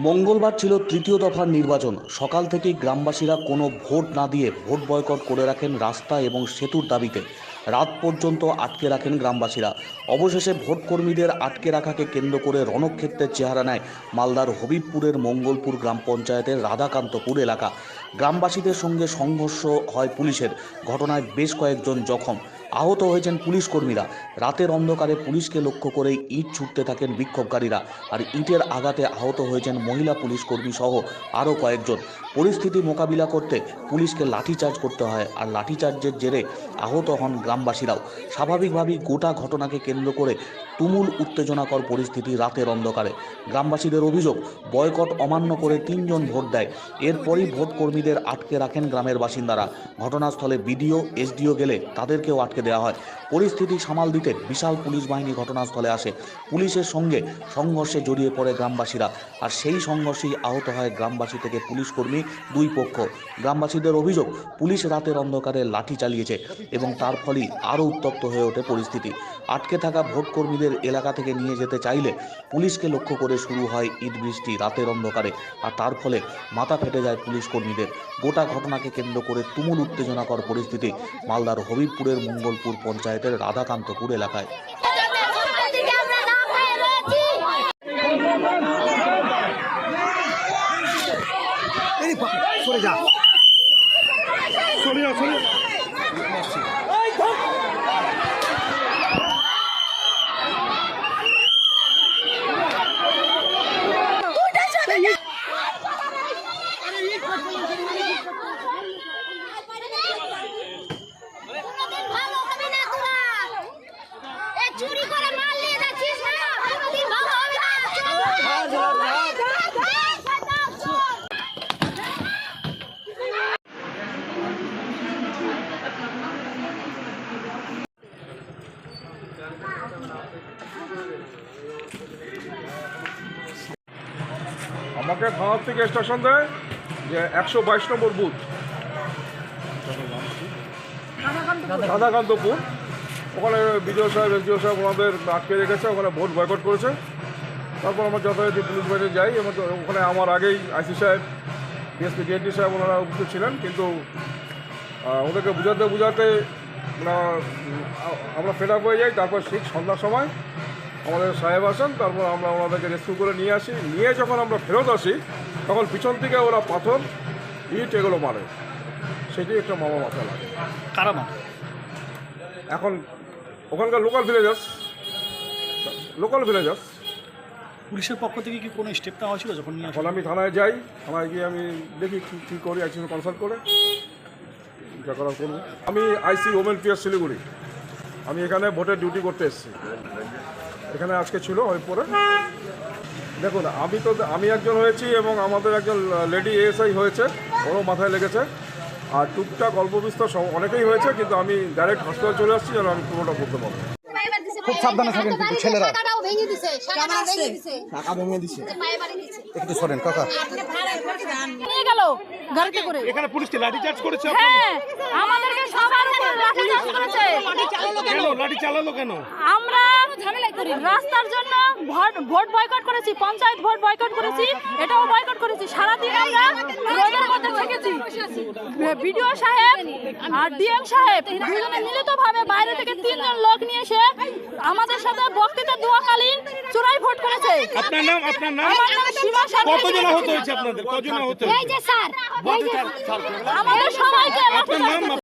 মঙ্গলবার ছিল তৃতীয় দফার নির্বাচন। সকাল থেকেই গ্রামবাসীরা কোনো ভোট না দিয়ে ভোট বয়কট করে রাখেন রাস্তা এবং সেতুর দাবিতে। রাত পর্যন্ত আটকে রাখেন গ্রামবাসীরা। অবশেষে ভোট কর্মীদের আটকে রাখাকে কেন্দ্র করে রণক্ষেত্রের চেহারা নেয় মালদার হবিবপুরের মঙ্গলপুর গ্রাম পঞ্চায়েতের রাধাকান্তপুর এলাকা। গ্রামবাসীদের সঙ্গে সংঘর্ষ হয় পুলিশের। ঘটনায় বেশ কয়েকজন জখম। আহত হয়েছেন পুলিশ কর্মীরা। রাতের অন্ধকারে পুলিশকে লক্ষ্য করে ইট ছুটতে থাকেন বিক্ষোভকারীরা। আর ইটের আঘাতে আহত হয়েছেন মহিলা পুলিশ কর্মী সহ আরও কয়েকজন। পরিস্থিতি মোকাবিলা করতে পুলিশকে লাঠিচার্জ করতে হয় আর লাঠিচার্জের জেরে আহত হন গ্রামবাসীরাও। স্বাভাবিকভাবেই গোটা ঘটনাকে কেন্দ্র করে তুমুল উত্তেজনাকর পরিস্থিতি রাতের অন্ধকারে। গ্রামবাসীদের অভিযোগ, বয়কট অমান্য করে তিনজন ভোট দেয়। এরপরই ভোট কর্মীদের আটকে রাখেন গ্রামের বাসিন্দারা। ঘটনাস্থলে বিডিও, এসডিও গেলে তাদেরকেও আটকে দেওয়া হয়। পরিস্থিতি সামাল দিতে বিশাল পুলিশ বাহিনী ঘটনাস্থলে আসে। পুলিশের সঙ্গে সংঘর্ষে জড়িয়ে পড়ে গ্রামবাসীরা। আর সেই সংঘর্ষেই আহত হয় গ্রামবাসী থেকে পুলিশ কর্মী দুই পক্ষ। গ্রামবাসীদের অভিযোগ, পুলিশ রাতের অন্ধকারে লাঠি চালিয়েছে এবং তার ফলেই আরও উত্তপ্ত হয়ে ওঠে পরিস্থিতি। আটকে থাকা ভোট কর্মীদের এলাকা থেকে নিয়ে যেতে চাইলে পুলিশকে লক্ষ্য করে শুরু হয় ইট বৃষ্টি রাতের অন্ধকারে। আর তার ফলে মাথা ফেটে যায় পুলিশ কর্মীদের। গোটা ঘটনাকে কেন্দ্র করে তুমুল উত্তেজনাকর পরিস্থিতি। মালদার হবিবপুরের মঙ্গলপুর পঞ্চায়েতের রাধাকান্তপুর এলাকায়। সরে যা সরে যা। কোনোদিন ভালো হবে না তোরা এ চুরি করে মাল নিয়ে যাচ্ছিস না কোনোদিন ভালো হবে না আমাকে থানার থেকে স্টেশন দেয় যে একশো বাইশ নম্বর বুথ। রাধাকান্তপুর। ওখানে বিজয় সাহেব, এসডিও সাহেব ওনাদের আটকে রেখেছে, ওখানে ভোট বয়কট করেছে। তারপর আমরা যথারীতি পুলিশ বাড়িতে যাই এবং ওখানে আমার আগেই আইসি সাহেব ডিএসপি ডিএনটি সাহেব ওনারা উপস্থিত ছিলেন। কিন্তু ওদেরকে বুঝাতে বুঝাতে আমরা ফেড আপ হয়ে যাই। তারপর ঠিক সন্ধ্যার সময় আমাদের সাহেব আসেন তারপর আমরা ওনাদেরকে রেস্কিউ করে নিয়ে আসি। নিয়ে যখন আমরা ফেরত আসি তখন পিছন থেকে ওরা পাথর ইট এগুলো মারে। সেটি একটা মামা মাথা লাগে। কারা মা এখন ওখানকার লোকাল ভিলেজার্স লোকাল ভিলেজার্স পুলিশের পক্ষ থেকে কি কোনো স্টেপ নেওয়া হয়েছিল যখন এখন আমি থানায় যাই থানায় গিয়ে আমি দেখি কী কী করি একজন কনসাল্ট করে। যা করার করব আমি আইসি ওমেন পিয়ার শিলিগুড়ি। আমি এখানে ভোটের ডিউটি করতে এসেছি। এখানে আজকে ছিল ওই পরে। দেখুন আমি তো আমি একজন হয়েছি এবং আমাদের একজন লেডি এএসআই হয়েছে ওরও মাথায় লেগেছে। আর টুকটাক অল্প বিস্তর সব- অনেকেই হয়েছে কিন্তু আমি ডাইরেক্ট হসপিটাল চলে আসছি যেন আমি পুরোটা বলতে পারব। খুব সাবধানে থাকেন কিন্তু ছেলেরা। শাখাটাও ভেঙে দিছে শাখাটাও ভেঙে দিছে। টাকা ভেঙে দিছে। যে পায়ে বাড়ি দিছে একটু সরেন কাকা। গেল? গাড়িতে করে এখানে পুলিশ লাঠি চার্জ করেছে হ্যাঁ আমাদেরকে সবার উপর লাঠিচার্জ করেছে লাঠি চালালো কেন? আমরা ঝামেলাই করি রাস্তার জন্য ভোট ভোট বয়কট করেছি পঞ্চায়েত ভোট বয়কট করেছি এটাও বয়কট করেছি। সারাদিন আমরা রোদের মধ্যে থেকেছি। বিডিও সাহেব আর ডিএম সাহেব দুজনে মিলিতভাবে বাইরে থেকে তিনজন লোক নিয়ে এসে আমাদের সাথে বক্তৃতা দোয়াকালীন চোরাই ভোট করেছে। আপনার নাম আপনার নাম? আমার নাম সীমা সরকার কতজন আহত হয়েছে আপনাদের? কতজন আহত এই যে স্যার আমাদের সবাইকে আপনার নাম?